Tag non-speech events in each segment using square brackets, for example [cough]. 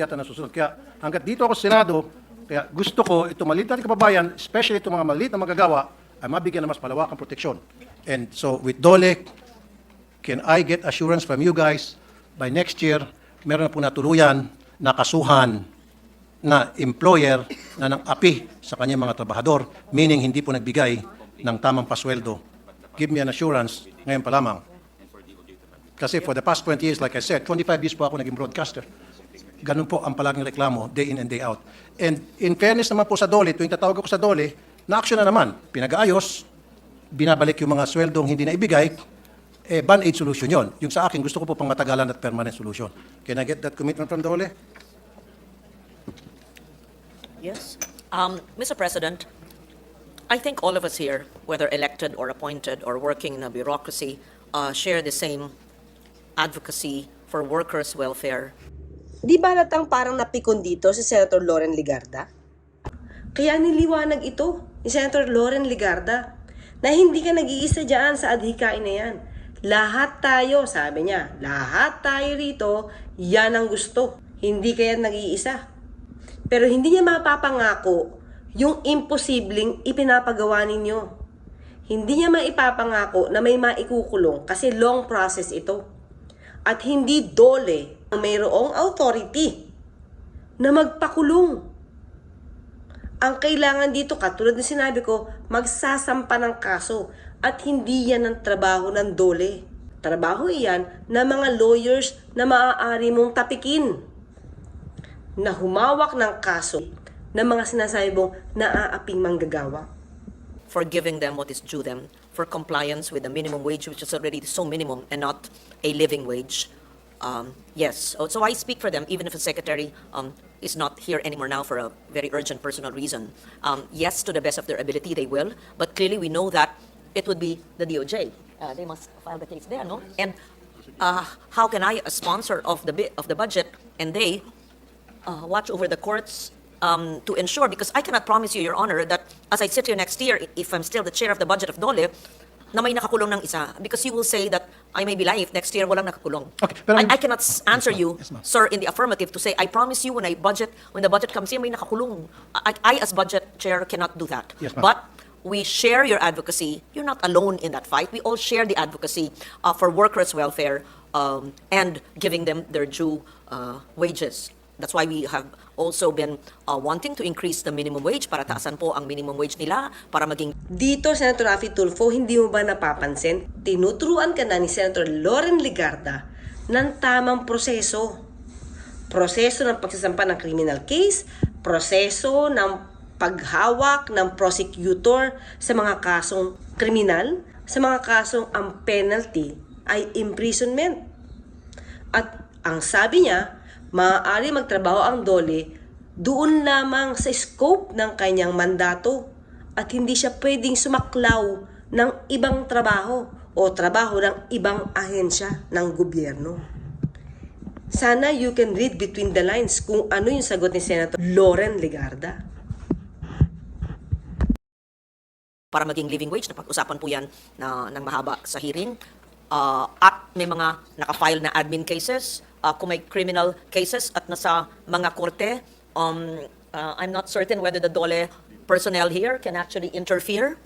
hindi ata nasusunod. Kaya hanggat dito ako Senado, kaya gusto ko itong maliit natin kababayan, especially itong mga maliit na magagawa, ay mabigyan ng mas palawakang proteksyon. And so with Dole, can I get assurance from you guys by next year, meron na po natuluyan na kasuhan na employer na nang api sa kanyang mga trabahador, meaning hindi po nagbigay ng tamang pasweldo. Give me an assurance ngayon pa lamang. Kasi for the past 20 years, like I said, 25 years po ako naging broadcaster. Ganun po ang palaging reklamo, day in and day out. And in fairness naman po sa Dole, tuwing tatawag ako sa Dole, na-action na naman. Pinag-aayos, binabalik yung mga sweldong hindi na ibigay, eh, band-aid solution yon. Yung sa akin, gusto ko po pang matagalan at permanent solution. Can I get that commitment from Dole? Yes. Um, Mr. President, I think all of us here, whether elected or appointed or working in a bureaucracy, uh, share the same advocacy for workers' welfare. Di ba halatang parang napikon dito si Senator Loren Ligarda? Kaya niliwanag ito ni Senator Loren Ligarda na hindi ka nag-iisa dyan sa adhikain na yan. Lahat tayo, sabi niya, lahat tayo rito, yan ang gusto. Hindi kaya nag-iisa. Pero hindi niya mapapangako yung imposibleng ipinapagawa ninyo. Hindi niya maipapangako na may maikukulong kasi long process ito. At hindi dole ang mayroong authority na magpakulong. Ang kailangan dito, katulad ng sinabi ko, magsasampa ng kaso at hindi yan ang trabaho ng dole. Trabaho iyan ng mga lawyers na maaari mong tapikin na humawak ng kaso ng mga sinasabi mong naaaping manggagawa. for giving them what is due them, for compliance with the minimum wage, which is already so minimum and not a living wage. Um, yes, Oh, so I speak for them, even if the secretary um, is not here anymore now for a very urgent personal reason. Um, yes, to the best of their ability, they will, but clearly we know that it would be the DOJ. Uh, they must file the case there, no? And uh, how can I, a sponsor of the bi- of the budget, and they uh, watch over the courts um, to ensure, because I cannot promise you, Your Honor, that as I sit here next year, if I'm still the chair of the budget of DOLE, na may nakakulong ng isa, because you will say that I may be lying if next year walang nakakulong. Okay, pero- I, I cannot answer you, Yes, sir, in the affirmative to say, I promise you when I budget, when the budget comes in, may nakakulong. I, I as budget chair cannot do that. Yes. But we share your advocacy. You're not alone in that fight. We all share the advocacy uh, for workers' welfare um, and giving them their due uh, wages. That's why we have also been uh, wanting to increase the minimum wage para taasan po ang minimum wage nila para maging Dito, Senator Rafi Tulfo, hindi mo ba napapansin? Tinuturuan ka na ni Senator Loren Ligarda ng tamang proseso. Proseso ng pagsasampa ng criminal case, proseso ng paghawak ng prosecutor sa mga kasong kriminal, sa mga kasong ang penalty ay imprisonment. At ang sabi niya, maaari magtrabaho ang dole doon lamang sa scope ng kanyang mandato at hindi siya pwedeng sumaklaw ng ibang trabaho o trabaho ng ibang ahensya ng gobyerno. Sana you can read between the lines kung ano yung sagot ni Senator Loren Legarda. para maging living wage. Napag-usapan po yan na, ng mahaba sa hearing. Uh, at may mga nakafile na admin cases, uh, kung may criminal cases at nasa mga korte, um, uh, I'm not certain whether the DOLE personnel here can actually interfere.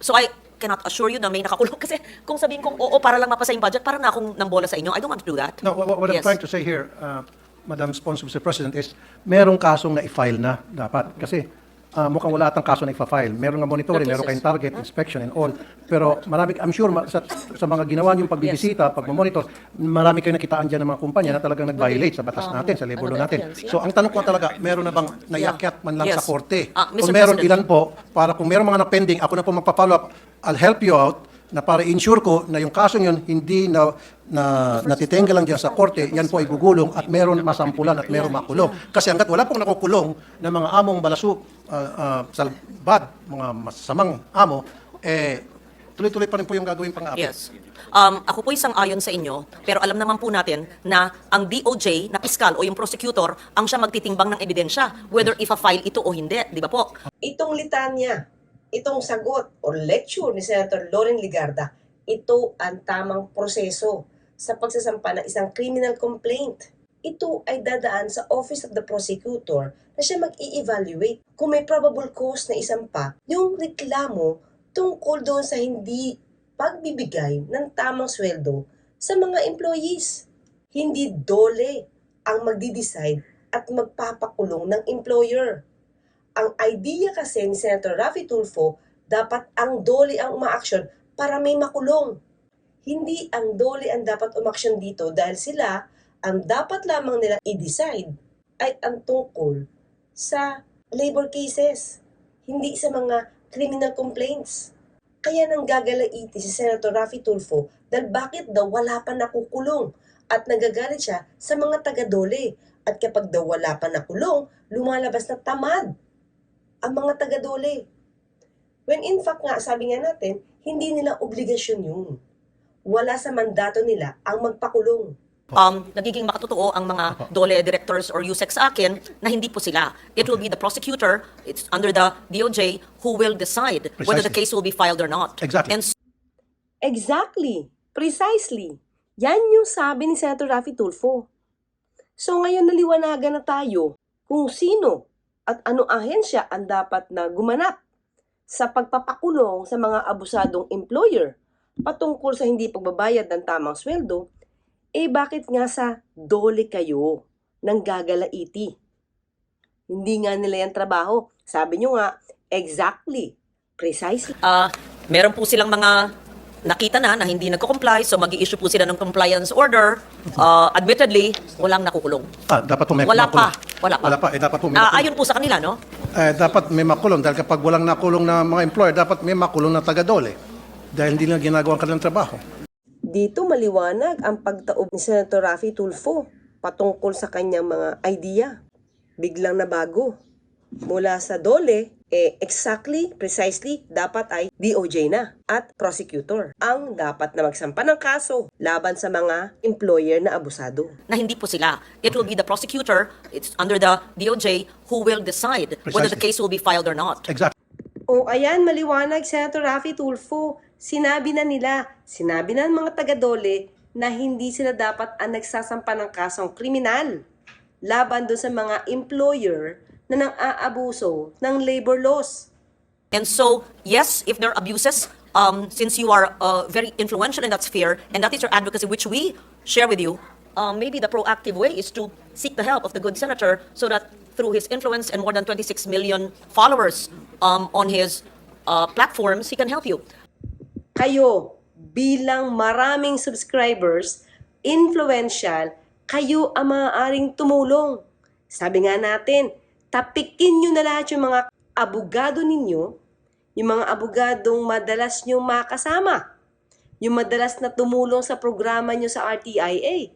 So I cannot assure you na may nakakulong. [laughs] Kasi kung sabihin kong oo para lang mapasa yung budget, para na akong nambola sa inyo. I don't want to do that. No, what, what I'm Yes. trying to say here, uh, Madam Sponsor, Mr. President, is merong kasong na i-file na dapat. Kasi uh, mukhang wala atang kaso na i-file. Meron nga monitoring, meron kayong target, inspection and all. Pero marami, I'm sure ma- sa, sa mga ginawa niyong pagbibisita, pagmamonitor, marami kayong nakitaan dyan ng mga kumpanya na talagang nag-violate sa batas natin, sa labor law ano, natin. So ang tanong ko talaga, meron na bang naiakyat man lang Yes. sa korte? Ah, Mr. Kung meron President. ilan po, para kung meron mga na-pending, ako na po magpa-follow up, I'll help you out na para ensure ko na yung kasong yun hindi na na natitengga lang diyan sa korte, yan po ay gugulong at meron masampulan at meron makulong. Kasi hanggat wala pong nakukulong na mga among balasu, uh, uh, salbad, mga masamang amo, eh, tuloy-tuloy pa rin po yung gagawin pang api. Yes. Um, ako po isang ayon sa inyo, pero alam naman po natin na ang DOJ na piskal o yung prosecutor ang siya magtitimbang ng ebidensya whether ifa-file ito o hindi, di ba po? Itong litanya, itong sagot o lecture ni Senator Loren Ligarda, ito ang tamang proseso sa pagsasampa ng isang criminal complaint. ito ay dadaan sa Office of the Prosecutor na siya mag-i-evaluate kung may probable cause na isampa yung reklamo tungkol doon sa hindi pagbibigay ng tamang sweldo sa mga employees. Hindi dole ang magdi-decide at magpapakulong ng employer. Ang idea kasi ni Senator Raffy Tulfo, dapat ang dole ang umaaksyon para may makulong. Hindi ang dole ang dapat umaksyon dito dahil sila ang dapat lamang nila i-decide ay ang tungkol sa labor cases, hindi sa mga criminal complaints. Kaya nang gagalaiti si Senator Raffy Tulfo dahil bakit daw wala pa nakukulong at nagagalit siya sa mga taga-dole. At kapag daw wala pa nakulong, lumalabas na tamad ang mga taga-dole. When in fact nga, sabi nga natin, hindi nila obligasyon yun. Wala sa mandato nila ang magpakulong. um, nagiging makatotoo ang mga DOLE directors or USEC sa akin na hindi po sila. It will be the prosecutor, it's under the DOJ, who will decide whether the Precisely. case will be filed or not. Exactly. And Exactly. Precisely. Yan yung sabi ni Senator Raffy Tulfo. So ngayon naliwanagan na tayo kung sino at anong ahensya ang dapat na gumanap sa pagpapakulong sa mga abusadong employer patungkol sa hindi pagbabayad ng tamang sweldo, eh bakit nga sa dole kayo ng gagalaiti? Hindi nga nila yan trabaho. Sabi nyo nga, exactly, precisely. uh, meron po silang mga nakita na na hindi nagko-comply, so mag issue po sila ng compliance order. Uh, admittedly, walang nakukulong. Ah, dapat po may Wala pa. Wala pa. Wala pa. Eh, dapat po may Ah, makulong. ayon po sa kanila, no? Eh, dapat may makulong dahil kapag walang nakulong na mga employer, dapat may makulong na taga-dole. Dahil hindi na ginagawa ang kanilang trabaho. Dito maliwanag ang pagtaob ni Senator Raffy Tulfo patungkol sa kanyang mga idea. Biglang nabago. Mula sa dole, eh exactly, precisely, dapat ay DOJ na at prosecutor ang dapat na magsampa ng kaso laban sa mga employer na abusado. na hindi po sila. It will be the prosecutor, it's under the DOJ, who will decide whether the Precisely. case will be filed or not. Exactly. O ayan, maliwanag, Senator Raffy Tulfo. Sinabi na nila, sinabi na ng mga taga-dole na hindi sila dapat ang nagsasampa ng kasong kriminal laban doon sa mga employer na nang aabuso ng labor laws. And so, yes, if there are abuses, um, since you are uh, very influential in that sphere, and that is your advocacy, which we share with you, um, maybe the proactive way is to seek the help of the good senator so that through his influence and more than 26 million followers um, on his uh, platforms, he can help you. Kayo, bilang maraming subscribers, influential, kayo ang maaaring tumulong. Sabi nga natin, tapikin nyo na lahat yung mga abogado ninyo, yung mga abogadong madalas nyo makasama, yung madalas na tumulong sa programa nyo sa RTIA.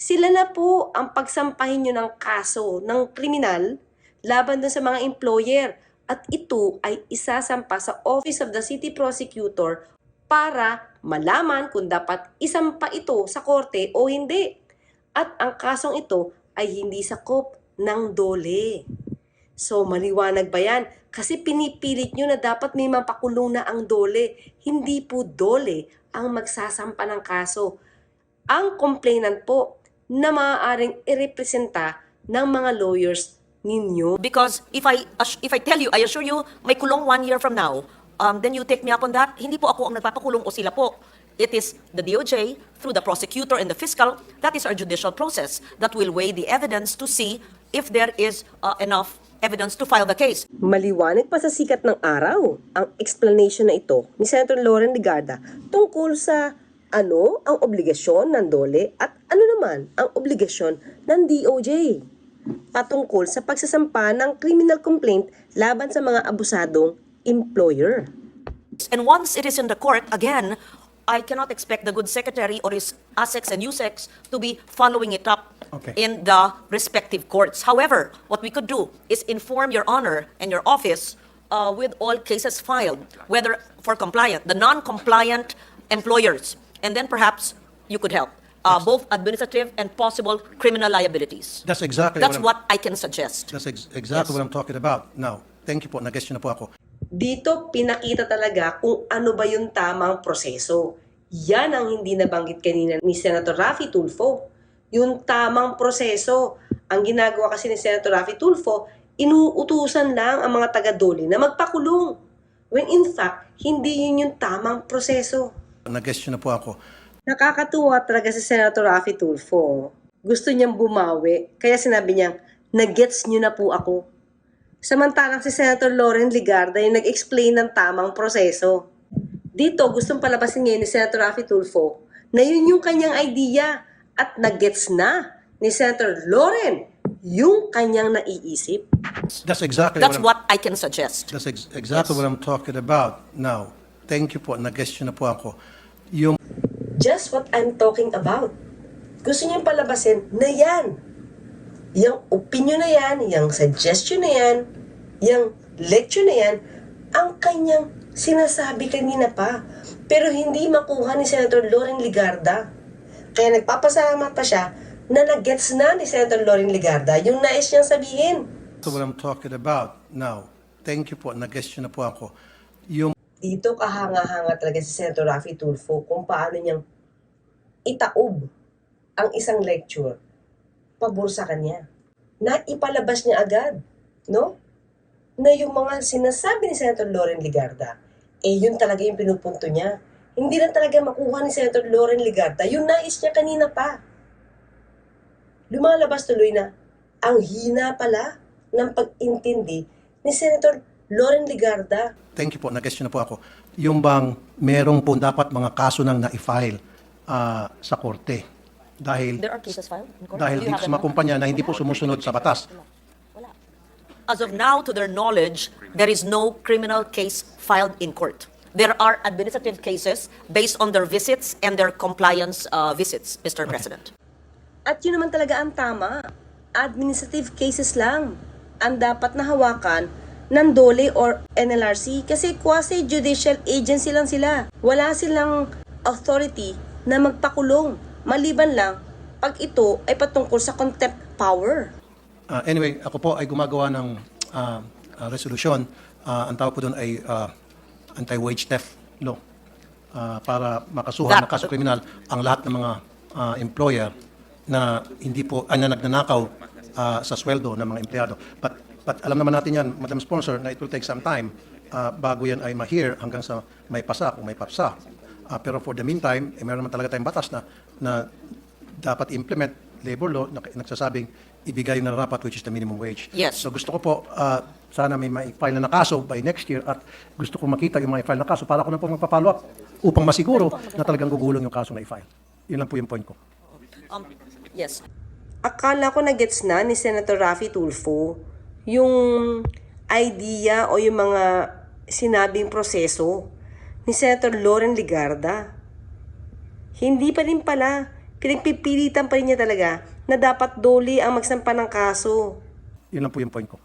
Sila na po ang pagsampahin nyo ng kaso ng kriminal laban dun sa mga employer at ito ay isasampa sa Office of the City Prosecutor para malaman kung dapat isampa ito sa korte o hindi. At ang kasong ito ay hindi sakop ng dole. So maliwanag ba yan? Kasi pinipilit nyo na dapat may mapakulong na ang dole. Hindi po dole ang magsasampa ng kaso. Ang complainant po na maaaring irepresenta ng mga lawyers ninyo. Because if I if I tell you, I assure you, may kulong one year from now, um, then you take me up on that. Hindi po ako ang nagpapakulong o sila po. It is the DOJ through the prosecutor and the fiscal. That is our judicial process that will weigh the evidence to see if there is uh, enough evidence to file the case. Maliwanag pa sa sikat ng araw ang explanation na ito ni Senator Lauren Ligarda tungkol sa ano ang obligasyon ng DOLE at ano naman ang obligasyon ng DOJ patungkol sa pagsasampa ng criminal complaint laban sa mga abusadong employer. And once it is in the court, again, I cannot expect the good secretary or his ASEX and USEX to be following it up Okay. in the respective courts. However, what we could do is inform your honor and your office uh, with all cases filed, whether for compliant, the non-compliant employers, and then perhaps you could help, uh, both administrative and possible criminal liabilities. That's exactly That's what what I can suggest. That's ex- exactly what I'm talking about. Now, thank you po. Nag-guess nyo na po ako. Dito pinakita talaga kung ano ba yung tamang proseso. Yan ang hindi nabanggit kanina ni Senator Raffy Tulfo. yung tamang proseso. Ang ginagawa kasi ni Senator Raffy Tulfo, inuutusan lang ang mga taga-dole na magpakulong. When in fact, hindi yun yung tamang proseso. Nag-guess na po ako. Nakakatuwa talaga si Senator Raffy Tulfo. Gusto niyang bumawi, kaya sinabi niya, nag-gets niyo na po ako. Samantalang si Senator Lauren Ligarda yung nag-explain ng tamang proseso. Dito, gustong palabasin ngayon ni Senator Raffy Tulfo na yun yung kanyang idea at nag-gets na ni Senator Lauren yung kanyang naiisip. That's exactly That's what, what I can suggest. that's ex- exactly what I'm talking about. Now, thank you po. Nag-guess na po ako. Yung Just what I'm talking about. Gusto niyang palabasin na yan. Yung opinion na yan, yung suggestion na yan, yung lecture na yan, ang kanyang sinasabi kanina pa. Pero hindi makuha ni Senator Loren Ligarda. Kaya nagpapasalamat pa siya na nag-gets na ni Senator Loren Ligarda yung nais niyang sabihin. That's what I'm talking about. Now, thank you po. Nag-guess na po ako. Yung dito kahanga-hanga talaga si Senator Raffy Tulfo kung paano niyang itaob ang isang lecture pabor sa kanya. Na ipalabas niya agad, no? Na yung mga sinasabi ni Senator Loren Ligarda, eh yun talaga yung pinupunto niya. Hindi na talaga makuha ni Senator Loren Ligarda yung nais niya kanina pa. Lumalabas tuloy na ang hina pala ng pag-intindi ni Senator Loren Ligarda Thank you po. Nag-guess na po ako. Yung bang merong po dapat mga kaso nang na-file ah, sa korte. Dahil There are cases filed in court? dahil Do you dito have sa them mga now? kumpanya na hindi po sumusunod sa batas. As of now, to their knowledge, there is no criminal case filed in court. There are administrative cases based on their visits and their compliance uh, visits, Mr. President. At yun naman talaga ang tama. Administrative cases lang ang dapat na hawakan ng DOLE or NLRC kasi quasi-judicial agency lang sila. Wala silang authority na magpakulong. Maliban lang pag ito ay patungkol sa contempt power. Ah, anyway, ako po ay gumagawa ng ah, ah, resolusyon. Ah, ang tawag po doon ay ah, anti-wage theft law. Ah, para makasuhan That- ng kaso kriminal ang lahat ng mga ah, employer na hindi po ay na nagnanakaw ah, sa sweldo ng mga empleyado. But but alam naman natin yan, Madam Sponsor, na it will take some time ah, bago yan ay ma-hear hanggang sa may pasa kung may papsa. Ah, pero for the meantime, eh, meron naman talaga tayong batas na na dapat implement labor law na nagsasabing ibigay yung nararapat which is the minimum wage. Yes. So gusto ko po ah, sana may ma-file na na kaso by next year at gusto ko makita yung mga file na kaso para ako na po magpa-follow up upang masiguro na talagang gugulong yung kaso na i-file. Yun lang po yung point ko. Um, yes. Akala ko na-gets na ni Senator Raffy Tulfo yung idea o yung mga sinabing proseso ni Senator Loren Ligarda. Hindi pa rin pala. Pinagpipilitan pa rin niya talaga na dapat doli ang magsampa ng kaso. Yun lang po yung point ko.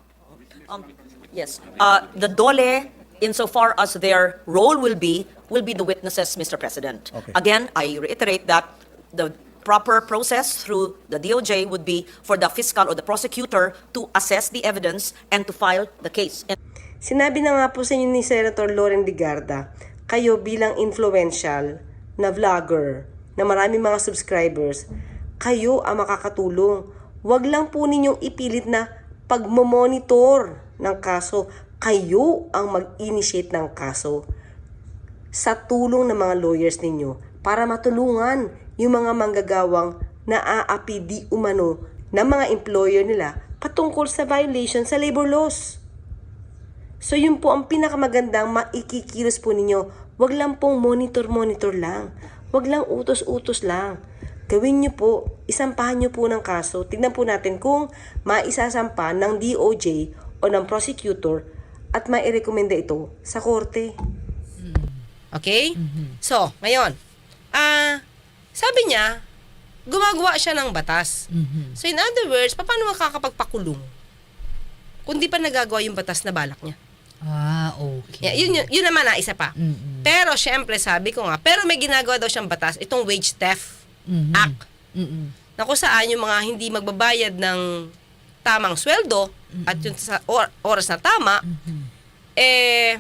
Um, yes. Uh, the DOLE, insofar as their role will be, will be the witnesses, Mr. President. Okay. Again, I reiterate that the proper process through the DOJ would be for the fiscal or the prosecutor to assess the evidence and to file the case. And Sinabi na nga po sa inyo ni Senator Loren Ligarda, kayo bilang influential na vlogger na maraming mga subscribers, kayo ang makakatulong. Huwag lang po ninyong ipilit na pagmamonitor ng kaso. Kayo ang mag-initiate ng kaso sa tulong ng mga lawyers ninyo para matulungan yung mga manggagawang naaapi di umano ng mga employer nila patungkol sa violation sa labor laws. So yun po ang pinakamagandang maikikilos po ninyo. Huwag lang pong monitor-monitor lang. Huwag lang utos-utos lang. Gawin nyo po, isampahan nyo po ng kaso. Tignan po natin kung maisasampa ng DOJ o ng prosecutor at mairekomenda ito sa korte. Okay? So, ngayon, ah, sabi niya, gumagawa siya ng batas. So, in other words, paano makakapagpakulong? Kung di pa nagagawa yung batas na balak niya. Ah, okay. Yeah, yun, yun, yun naman na isa pa. Mm-mm. Pero, syempre, sabi ko nga, pero may ginagawa daw siyang batas, itong Wage Theft Mhm. Act, Mm-mm. na kung saan yung mga hindi magbabayad ng tamang sweldo at yung sa or- oras na tama, eh,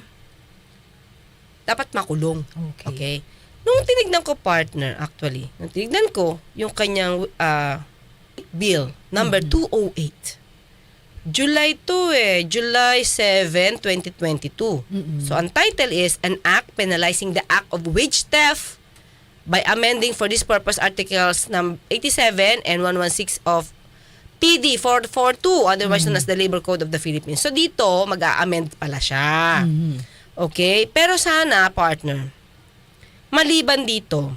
dapat makulong. Okay. Nung tinignan ko partner, actually, nung tinignan ko yung kanyang ah, Bill number 208. July 2 eh, July 7, 2022. So ang title is An Act Penalizing the Act of Wage Theft by amending for this purpose articles num 87 and 116 of PD 442, otherwise known as the Labor Code of the Philippines. So dito, mag-a-amend pala siya. Okay? Pero sana, partner, maliban dito,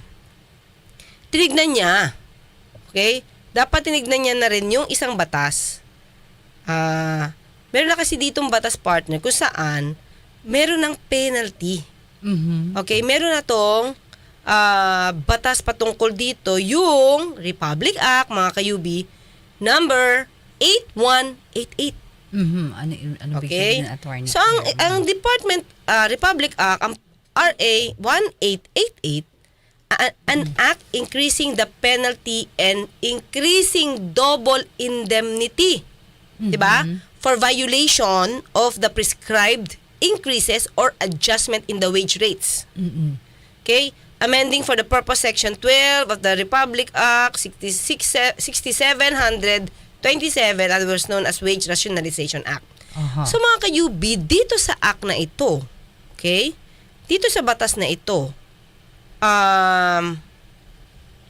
tinignan niya. Okay? Dapat tinignan niya na rin yung isang batas. Ah, meron na kasi ditong batas partner kung saan meron ng penalty. Mhm. Okay, meron na tong ah, batas patungkol dito yung Republic Act, mga kayubi, number 8188. Mhm. Ano ano Okay? bigyan ng attorney? So ang ang Department ah, Republic Act ang RA 1888 a- an act increasing the penalty and increasing double indemnity. 'Di ba? For violation of the prescribed increases or adjustment in the wage rates. Mhm. Okay? Amending for the purpose section 12 of the Republic Act 66 6727 otherwise known as Wage Rationalization Act. Aha. So mga ka-UB, dito sa act na ito, okay? Dito sa batas na ito, um,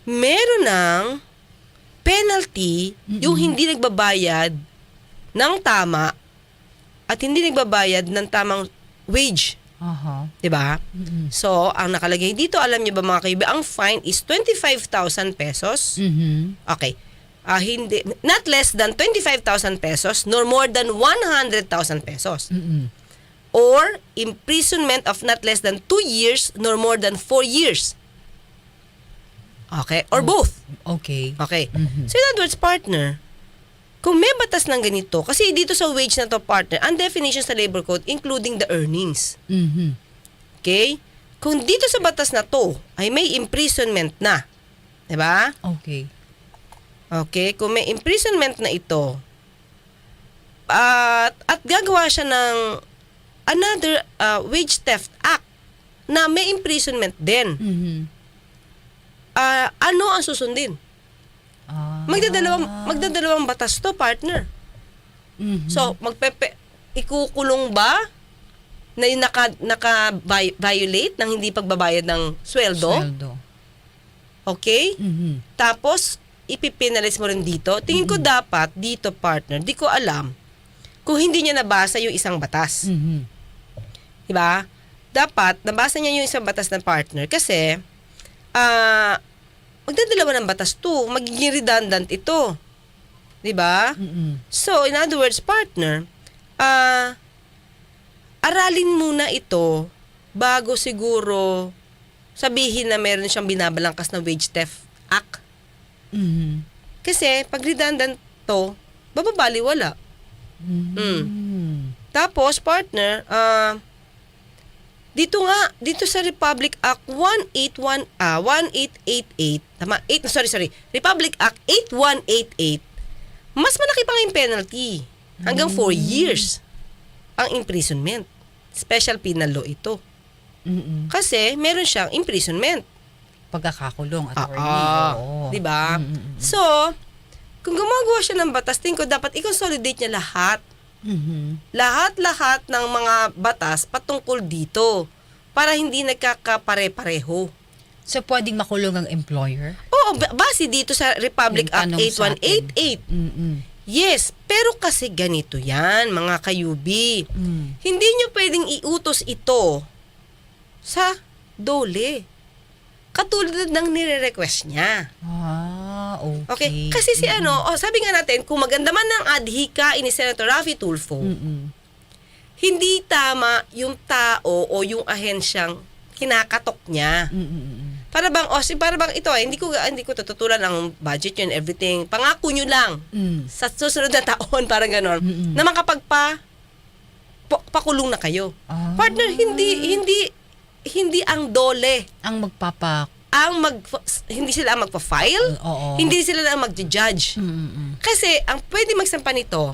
meron ng penalty yung hindi nagbabayad ng tama at hindi nagbabayad ng tamang wage. Aha. 'di ba? Mhm. So, ang nakalagay dito, alam niyo ba mga kaibigan, ang fine is 25,000 pesos. Mhm. Okay. Ah, hindi not less than 25,000 pesos nor more than 100,000 pesos. Mhm. Or imprisonment of not less than 2 years nor more than 4 years. Okay, or both. Okay. Okay. Mhm. So in other words, partner, kung may batas ng ganito, kasi dito sa wage na to partner, ang definition sa labor code including the earnings. Mhm. Okay? Kung dito sa batas na to ay may imprisonment na, 'di ba? Okay. Okay, kung may imprisonment na ito, at at gagawa siya ng another uh, wage theft act na may imprisonment din. Mhm. Ah, ano ang susundin? Ah. Magdadalawang magdadalawang batas to, partner. Mhm. So, magpepe ikukulong ba na yung naka, naka vi- violate ng hindi pagbabayad ng sweldo? Sweldo. Okay? Mhm. Tapos, ipipinalis mo rin dito. Tingin ko dapat dito, partner, di ko alam kung hindi niya nabasa yung isang batas. Mhm. Diba? Dapat, nabasa niya yung isang batas ng partner kasi, ah, magdadalawa ng batas to. Magiging redundant ito. Diba? Mhm. So, in other words, partner, ah, aralin muna ito bago siguro sabihin na meron siyang binabalangkas na wage theft act. Mhm. Kasi pag redundant to, bababaliwala. Mm. Mhm. Tapos, partner, ah, dito nga, dito sa Republic Act 181, ah, 1888, tama, 8, sorry, sorry, Republic Act 8188, mas malaki pa yung penalty. Hanggang 4 years ang imprisonment. Special penal law ito. Mhm. Kasi meron siyang imprisonment. Pagkakakulong attorney. Ah, Oo. Di ba? So, kung gumagawa siya ng batas, tingin ko dapat i-consolidate niya lahat. Mhm. Lahat-lahat ng mga batas patungkol dito para hindi nagkakapare-pareho. So, pwedeng makulong ang employer? Oo, ba- base dito sa Republic Act tanong sa atin. 8188. Mhm. Yes, pero kasi ganito yan, mga kayubi. Mhm. Hindi nyo pwedeng iutos ito sa dole. Katulad ng nire-request niya. Ah, okay. Okay? Kasi si ano, oh, sabi nga natin, kung maganda man ng adhika ni Senator Raffy Tulfo, Mhm. hindi tama yung tao o yung ahensyang kinakatok niya. Mhm. Para bang, oh, si para bang ito, eh, hindi ko, hindi ko tututulan ang budget yun, everything. Pangako nyo lang Mhm. sa susunod na taon, [laughs] parang ganon, Mm-mm. na makapagpa, pa- pakulong na kayo. Ah. Partner, hindi, hindi, hindi ang dole Ang magpapa... ang mag, hindi sila ang magpa-file, Oo. hindi sila ang mag-judge. Mhm. Kasi ang pwede magsampa nito,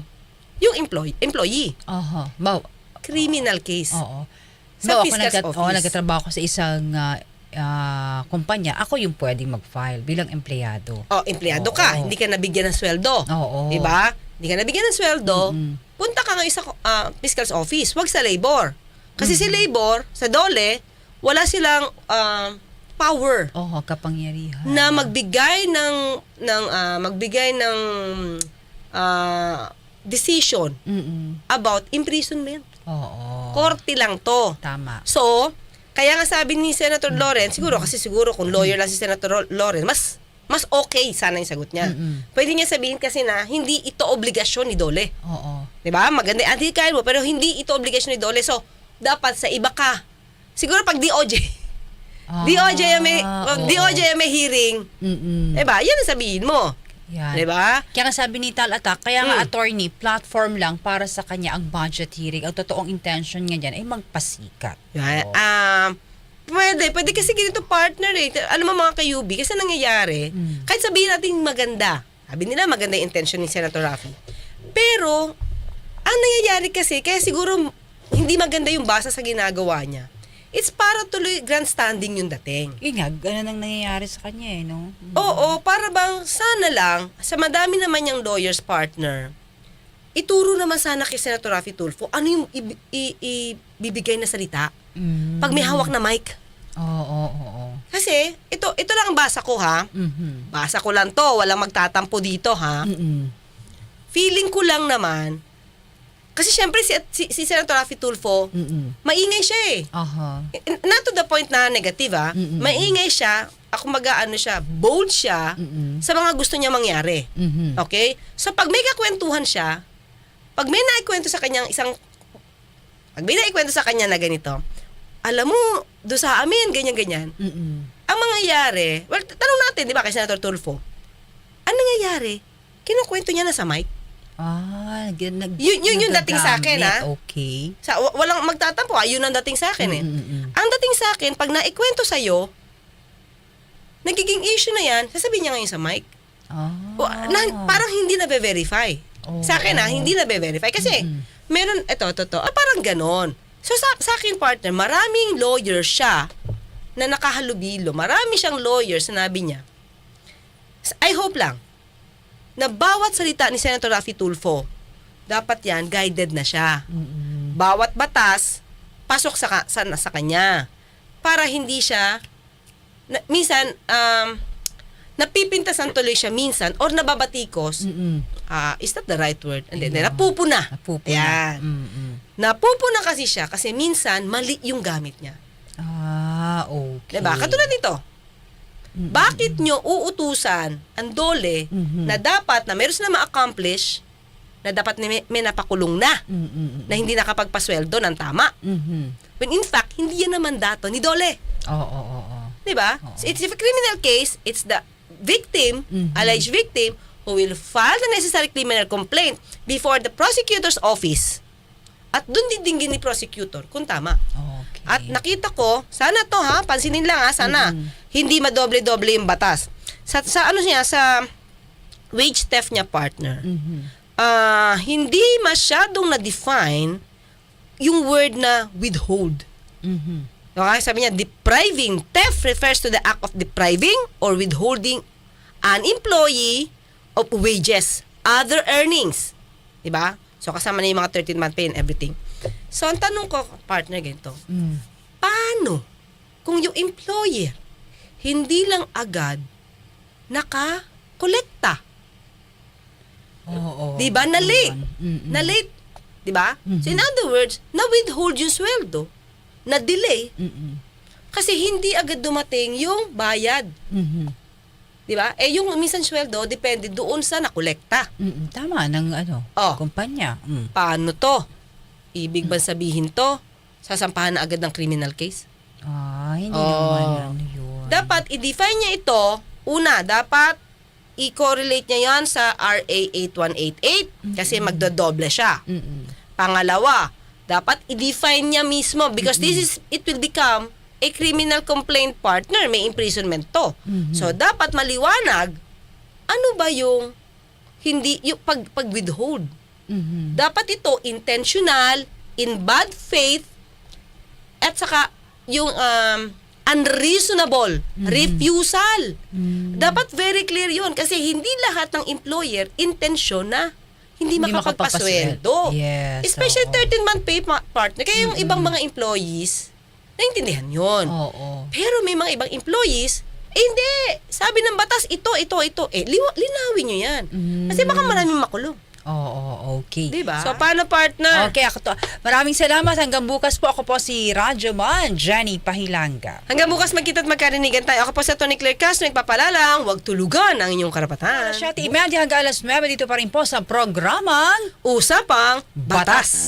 yung employee, employee, Aha. Baw, criminal case. oo. Sa Baw, ako, fiscal's nagkat- office. oo, nagkatrabaho ko sa isang ah, ah, kumpanya, ako yung pwedeng mag-file bilang empleyado. O, empleyado ka, Oo. hindi ka nabigyan ng sweldo. Oo. Di ba? Hindi ka nabigyan ng sweldo, Mm-mm. punta ka ngayon sa ah, fiscal's office, wag sa labor. Kasi si labor, sa dole, wala silang ah, power Oo, kapangyarihan. na magbigay ng ng ah, magbigay ng ah, decision Mm-mm. about imprisonment. Oo. Korte lang to. Tama. So, kaya nga sabi ni Senator Lawrence, siguro kasi siguro kung lawyer lang si Senator Lawrence, mas mas okay sana yung sagot niya. Mm-mm. Pwede niya sabihin kasi na hindi ito obligasyon ni Dole. Oo. 'Di ba? Maganda antikain mo pero hindi ito obligasyon ni Dole. So, dapat sa iba ka. Siguro pag DOJ, [laughs] Ah, DOJ yung may oo. DOJ yung may hearing, Mm-mm. 'di ba? Yan ang sabihin mo. Yan. 'Di ba? Kaya nga sabi ni Tal Attack, kaya nga Mm. attorney, platform lang para sa kanya ang budget hearing. Ang totoong intention niya dyan ay magpasikat. Yan. Oo. Um, pwede. Pwede kasi ganito partner eh. Alam mo mga kayubi, kasi nangyayari, Mm. kahit sabihin natin maganda, sabi nila maganda yung intention ni Senator Rafi. Pero, ang nangyayari kasi, kaya siguro hindi maganda yung basa sa ginagawa niya. It's para tuloy grandstanding yung dating. Yun nga, ganun ang nangyayari sa kanya eh, no? Oo, para bang sana lang, sa madami naman yung lawyer's partner, ituro naman sana kay Senator Rafi Tulfo ano yung i- i- ibibigay na salita Mm. pag may hawak na mic. Oo, oo, oo. Kasi, ito, ito lang ang basa ko ha. Mhm. Basa ko lang to, walang magtatampo dito ha. Mm-mm. Feeling ko lang naman, kasi syempre si, si, si Senator Rafi Tulfo, Mm-mm. maingay siya eh. Aha. Not to the point na negative ha. Mm-mm. Maingay siya, ako mag-ano siya, bold siya Mm-mm. sa mga gusto niya mangyari. Mhm. Okay? So pag may kakwentuhan siya, pag may naikwento sa kanyang isang, pag may naikwento sa kanya na ganito, alam mo, do sa amin, ganyan-ganyan. Mm-mm. Ang mangyayari, well, tanong natin, di ba, kay Senator Tulfo, ang nangyayari, kinukwento niya na sa mic. Ah, nag, nag, Yun- yun yung dating sa akin, nagagamit. ah. Okay. Sa, wa- walang magtatampo, ah, yun ang dating sa akin eh. Mm-mm. Ang dating sa akin, pag naikwento sa'yo, nagiging issue na yan, sasabihin niya ngayon sa mic. Ah. Wa- na, parang hindi na verify Oo, sa akin ah, oo. hindi na verify Kasi, Mm-mm. meron, eto, eto, eto, ah, parang ganon. So, sa, sa akin, partner, maraming lawyer siya na nakahalubilo. Marami siyang lawyer, sinabi niya. S- I hope lang, na bawat salita ni Senator Rafi Tulfo, dapat yan, guided na siya. Mm-mm. Bawat batas, pasok sa, ka- sa, sa kanya. Para hindi siya, na, minsan, um, napipintasan tuloy siya minsan or nababatikos, Mm-mm. ah, is that the right word? Hindi, hindi, Yeah. napupuna. Napupuna. Yan. Mm-mm. Napupuna kasi siya kasi minsan mali yung gamit niya. Ah, okay. Diba? Katulad nito. Mm-mm. Bakit nyo uutusan ang dole Mhm. na dapat na meron sila ma-accomplish na dapat may, may napakulong na Mm-mm. na hindi nakapagpasweldo ng tama. Mhm. When in fact, hindi yan naman dato ni dole. Oo, oo, oo. Di ba? Oo. So it's if a criminal case, it's the victim, Mhm. alleged victim, who will file the necessary criminal complaint before the prosecutor's office. At doon didinggin ni prosecutor kung tama. Okay. At nakita ko, sana to ha, pansinin lang ha, sana Mhm. hindi madoble-doble yung batas. Sa, sa ano niya, sa wage theft niya partner, Mhm. ah hindi masyadong na-define yung word na withhold. Mhm. Okay, sabi niya, depriving. Theft refers to the act of depriving or withholding an employee of wages, other earnings. Diba? So, kasama na yung mga 13-month pay and everything. So, ang tanong ko, partner, ganito, Mm. paano kung yung employer hindi lang agad naka-kolekta? Oo. Diba? Na late. Mm-mm. Na late. Diba? So, in other words, na-withhold yung sweldo. Na-delay. Mm-mm. Kasi hindi agad dumating yung bayad. Mhm. Di ba? Eh, yung minsan sweldo, depende doon sa nakolekta. Mm-mm. Tama, ng ano, Oh. kumpanya. Mm. Paano to? Ibig ba sabihin to? Sasampahan na agad ng criminal case? Ah, hindi Oh. naman ano yun. Dapat i-define niya ito. Una, dapat i-correlate niya yan sa RA 8188 kasi magdodoble siya. Mm-mm. Pangalawa, dapat i-define niya mismo because this is, it will become a criminal complaint partner. May imprisonment to. Mhm. So, dapat maliwanag, ano ba yung hindi, yung pag, pag-withhold. Mhm. Dapat ito intentional, in bad faith, at saka yung um, unreasonable refusal. Dapat very clear yun kasi hindi lahat ng employer intensyon na hindi, Hindi makapagpasweldo. Yes, Especially oo. 13-month pay partner. Kaya yung ibang mga employees, naintindihan yun. Oo. Pero may mga ibang employees, eh hindi. Sabi ng batas, ito, ito, ito. Eh, linawin nyo yan. Kasi baka maraming makulong. Oo, okay. Di ba? So, paano partner? Okay, ako to. Maraming salamat. Hanggang bukas po ako po si Radyo Man, Jenny Pahilanga. Hanggang bukas magkita at magkarinigan tayo. Ako po sa Tony Claire Castro, nagpapalalang, huwag tulugan ang inyong karapatan. Siya, Imedi hanggang alas 9 dito pa rin po sa programang Usapang Batas.